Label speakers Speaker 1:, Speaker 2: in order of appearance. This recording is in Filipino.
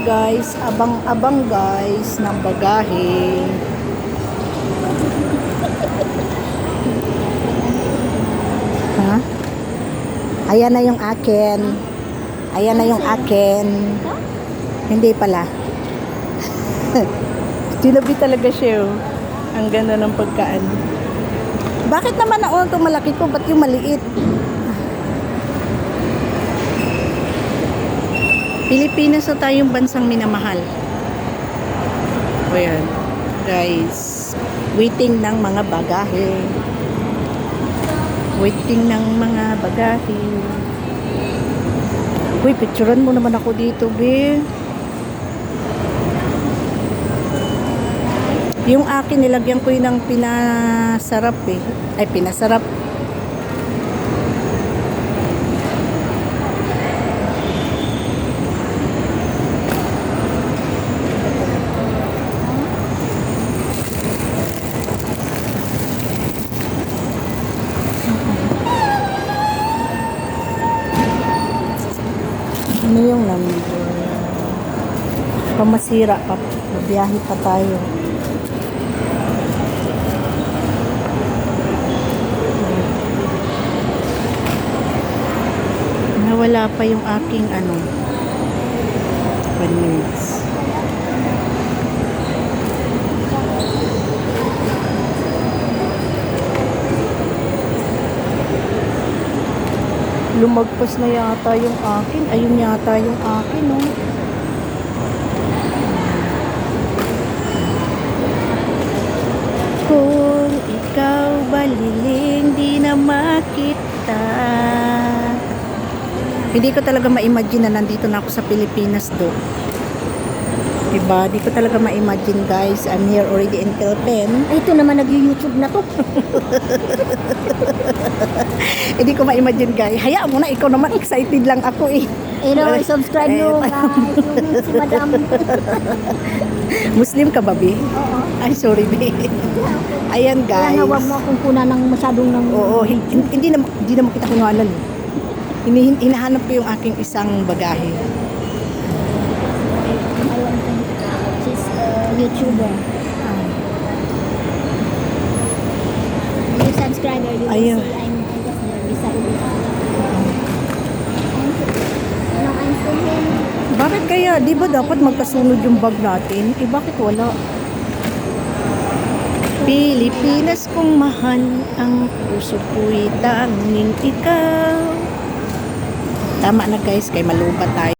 Speaker 1: Guys, abang-abang guys ng bagahe. Ha? Ayan na yung akin. Ayan na yung akin. Hindi pala. Tinabi talaga siya. oh. Ang ganda ng pagkaan. Bakit naman ako ito malaki ko? Ba't yung maliit? Pilipinas na tayong bansang minamahal. O yan. Guys, waiting ng mga bagahe. Waiting ng mga bagahe. Uy, picturean mo naman ako dito, be. Yung akin, nilagyan ko yun ng pinasarap eh. Ay, pinasarap. Ano yung number? Pamasira pa. Mabiyahe pa tayo. Nawala pa yung aking ano. One minutes. Lumagpas na yata yung akin. Ayun yata yung akin, no? Kung ikaw baliling, di na makita. Hindi ko talaga ma-imagine na nandito na ako sa Pilipinas do. Diba? Di ko talaga ma-imagine guys. I'm here already in Philippines.
Speaker 2: Ay, ito naman nag-YouTube na to.
Speaker 1: Hindi ko ma-imagine guys. Hayaan mo na, ikaw naman excited lang ako eh.
Speaker 2: Eh, no, subscribe nyo,
Speaker 1: Eh,
Speaker 2: guys. Yung si Madam.
Speaker 1: Muslim ka ba, Bi?
Speaker 2: Oo.
Speaker 1: Ay, sorry, Bi. Ayan, guys.
Speaker 2: Kaya huwag mo akong kuna ng masyadong ng...
Speaker 1: Oo, hin- hin- hindi na hindi na makita eh. Hini- hinahanap ko yung aking isang bagahe.
Speaker 2: Ayun, she's YouTuber. New subscriber, you will
Speaker 1: Ayun.
Speaker 2: see I'm, beside you. I'm still here.
Speaker 1: Bakit kaya? Di ba dapat magkasunod yung bag natin? Eh, bakit wala? Pilipinas kong mahal, ang puso ko'y tanging ikaw. Tama na guys, kay malupa tayo.